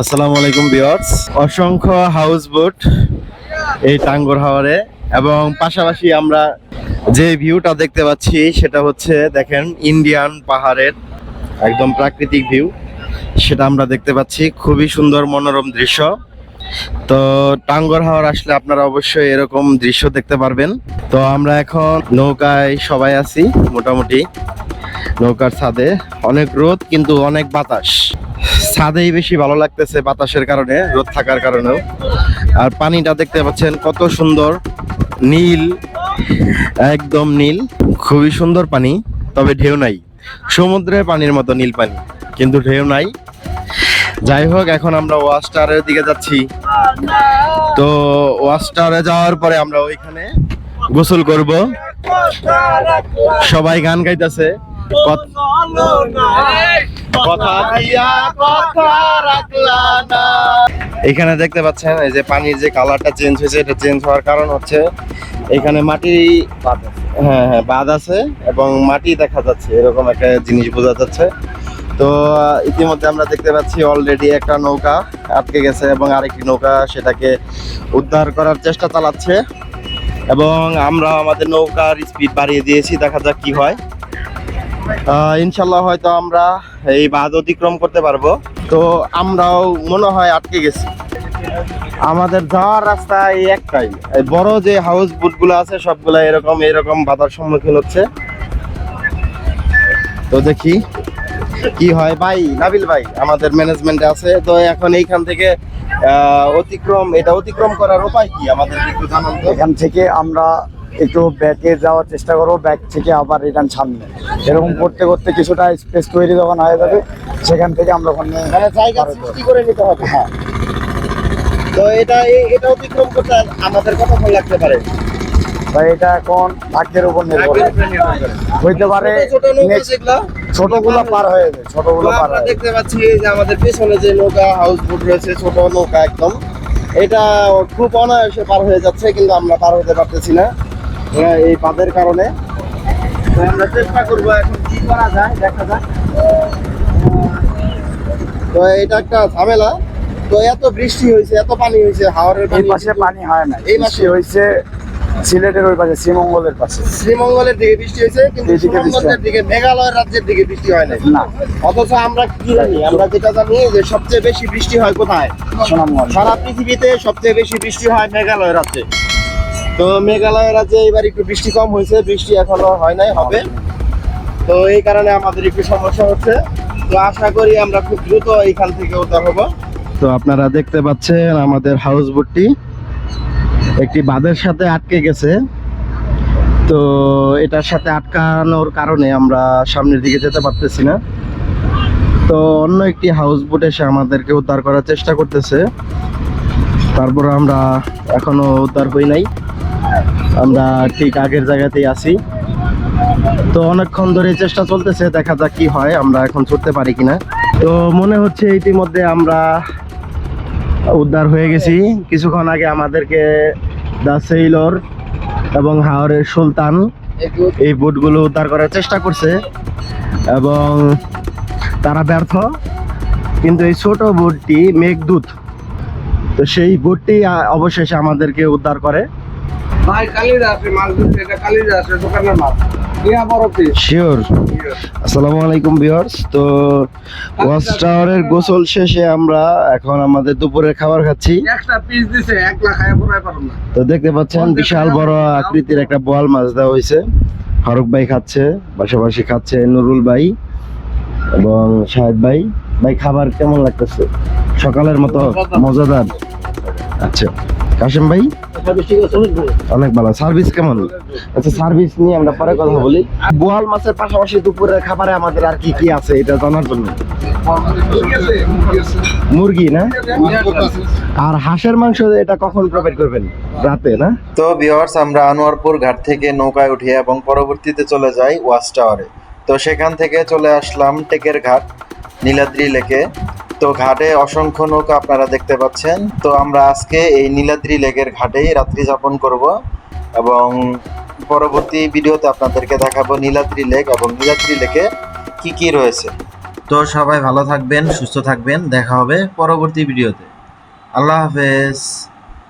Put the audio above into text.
আসসালামু আলাইকুম বিয়ার্স অসংখ্য হাউস বোট এই টাঙ্গর হাওয়ারে এবং পাশাপাশি আমরা যে ভিউটা দেখতে পাচ্ছি সেটা হচ্ছে দেখেন ইন্ডিয়ান পাহাড়ের একদম প্রাকৃতিক ভিউ। সেটা আমরা দেখতে পাচ্ছি, খুবই সুন্দর মনোরম দৃশ্য। তো টাঙ্গর হাওয়ার আসলে আপনারা অবশ্যই এরকম দৃশ্য দেখতে পারবেন। তো আমরা এখন নৌকায় সবাই আছি, মোটামুটি। নৌকার ছাদে অনেক রোদ কিন্তু অনেক বাতাস। ছাদেই বেশি ভালো লাগতেছে বাতাসের কারণে, রোদ থাকার কারণেও। আর পানিটা দেখতে পাচ্ছেন কত সুন্দর, নীল, একদম নীল, খুবই সুন্দর পানি, তবে ঢেউ নাই। সমুদ্রের পানির মতো নীল পানি, কিন্তু ঢেউ নাই। যাই হোক, এখন আমরা ওয়াচ টাওয়ারের দিকে যাচ্ছি। তো টাওয়ারে যাওয়ার পরে আমরা ওইখানে গোসল করব। সবাই গান গাইতেছে। এখানে দেখতে পাচ্ছেন, এই যে পানির যে কালারটা চেঞ্জ হয়েছে, এটা চেঞ্জ হওয়ার কারণ হচ্ছে এখানে মাটি হ্যাঁ হ্যাঁ বাদ আছে এবং মাটি দেখা যাচ্ছে, এরকম একটা জিনিস বোঝা যাচ্ছে। তো ইতিমধ্যে আমরা দেখতে পাচ্ছি অলরেডি একটা নৌকা আটকে গেছে এবং আরেকটি নৌকা সেটাকে উদ্ধার করার চেষ্টা চালাচ্ছে। এবং আমরা আমাদের নৌকার স্পিড বাড়িয়ে দিয়েছি, দেখা যাক কি হয়। ইনশাল্লাহ হয়তো আমরা এই বাঁধ অতিক্রম করতে পারব। তো আমরাও মনে হয় আটকে গেছি। আমাদের যাওয়ার রাস্তা এই একটাই। বড় যে হাউস বোটগুলো আছে, সবগুলা এরকম এরকম বাধার সম্মুখীন হচ্ছে। তো দেখি কি হয়। ভাই, নাবিল ভাই, আমাদের ম্যানেজমেন্টে আছে। তো এখন এইখান থেকে অতিক্রম, এটা অতিক্রম করার উপায় কি? আমাদের একটু জানান এখান থেকে আমরা একটু ব্যাকে যাওয়ার চেষ্টা করব ব্যাক থেকে আবার রিটার্ন সামনে। এরকম করতে করতে কিছুটা স্পেস তৈরি যখন হয়ে যাবে সেখান থেকে আমরা ওখানে মানে করে নিতে হবে। হ্যাঁ। তো এটা এটা অতিক্রম করতে আমাদের কতক্ষণ লাগতে পারে? তাই এটা এখন ভাগ্যের উপর নির্ভর। হইতে পারে ছোট ছোট ছোটগুলো পার হয়ে যাবে তো ছোটগুলো পার আমরা হয়ে দেখতে পাচ্ছি যে আমাদের পেছনে যে নৌকা হাউস বোট রয়েছে ছোট নৌকা একদম। এটা খুব অনায়াসে পার হয়ে যাচ্ছে কিন্তু আমরা পার হতে পারতেছি না। এই বাঁধের কারণে। তো আমরা চেষ্টা করব এখন কি করা যায় দেখা যাক। তো এটা একটা ঝামেলা। তো এত বৃষ্টি হয়েছে এত পানি হয়েছে হাওড়ের এই পাশে পানি হয় না। এই পাশে? পাশে হয়েছে সিলেটের ওই পাশে শ্রীমঙ্গলের পাশে। শ্রীমঙ্গলের দিকে বৃষ্টি হয়েছে কিন্তু বৃষ্টি দিকে মেঘালয় রাজ্যের দিকে বৃষ্টি হয় না। অথচ আমরা কি জানি আমরা যেটা জানি যে সবচেয়ে বেশি বৃষ্টি হয় কোথায়? সারা পৃথিবীতে সবচেয়ে বেশি বৃষ্টি হয় মেঘালয় রাজ্যে। তো মেঘালয় রাজ্যে এবার একটু বৃষ্টি কম হয়েছে, বৃষ্টি এখনও হয় নাই, হবে। তো এই কারণে আমাদের একটু সমস্যা হচ্ছে। তো আশা করি আমরা খুব দ্রুত এইখান থেকে উদ্ধার হব। তো আপনারা দেখতে পাচ্ছেন আমাদের হাউস বোটটি। একটি বাঁধের সাথে আটকে গেছে। তো এটার সাথে আটকানোর কারণে আমরা সামনের দিকে যেতে পারতেছি না। তো অন্য একটি হাউস বোট এসে আমাদেরকে উদ্ধার করার চেষ্টা করতেছে। তারপর আমরা এখনও উদ্ধার হই নাই। আমরা ঠিক আগের জায়গাতেই আছি। তো অনেকক্ষণ ধরে চেষ্টা চলতেছে, দেখা যাক কি হয়, আমরা এখন ছুটতে পারি কিনা। তো মনে হচ্ছে ইতিমধ্যে আমরা উদ্ধার হয়ে গেছি। কিছুক্ষণ আগে আমাদেরকে দা সেইলর এবং হাওরের সুলতান এই বোটগুলো উদ্ধার করার চেষ্টা করছে এবং তারা ব্যর্থ। কিন্তু এই ছোট বোটটি মেঘদূত, তো সেই বোটটি অবশেষে আমাদেরকে উদ্ধার করে। ভাই কালিদা আছে মাছ ধরছে এটা কালিদা আছে দোকানের মাছ বড় পিস শিওর আসসালামু আলাইকুম ভিউয়ার্স তো ওয়াচ টাওয়ারের গোসল শেষে আমরা এখন আমাদের দুপুরের খাবার খাচ্ছি। পিস দিছে এক খায় না। তো দেখতে পাচ্ছেন বিশাল বড় আকৃতির একটা বোয়াল মাছ দেওয়া হয়েছে। ফারুক ভাই খাচ্ছে পাশাপাশি খাচ্ছে নুরুল ভাই এবং সাহেব ভাই। ভাই খাবার কেমন লাগতেছে? সকালের মতো মজাদার। আচ্ছা কাশেম ভাই? অনেক ভালো। সার্ভিস কেমন? আচ্ছা সার্ভিস নিয়ে আমরা পরে কথা বলি। বোয়াল মাছের পাশাপাশি দুপুরের খাবারে আমাদের আর কি কি আছে এটা জানার জন্য? মুরগি না? আর হাঁসের মাংস এটা কখন প্রোভাইড করবেন? রাতে, না? তো ভিওয়ার্স আমরা আনোয়ারপুর ঘাট থেকে নৌকায় উঠি এবং পরবর্তীতে চলে যাই ওয়াচ টাওয়ারে। তো সেখান থেকে চলে আসলাম টেকের ঘাট, নীলাদ্রি লেকে। তো ঘাটে অসংখ্য নৌকা আপনারা দেখতে পাচ্ছেন। তো আমরা আজকে এই নীলাদ্রি লেকের ঘাটেই রাত্রি যাপন করব এবং পরবর্তী ভিডিওতে আপনাদেরকে দেখাবো নীলাদ্রি লেক এবং নীলাদ্রি লেকে কি কি রয়েছে। তো সবাই ভালো থাকবেন, সুস্থ থাকবেন। দেখা হবে পরবর্তী ভিডিওতে। আল্লাহ হাফেজ।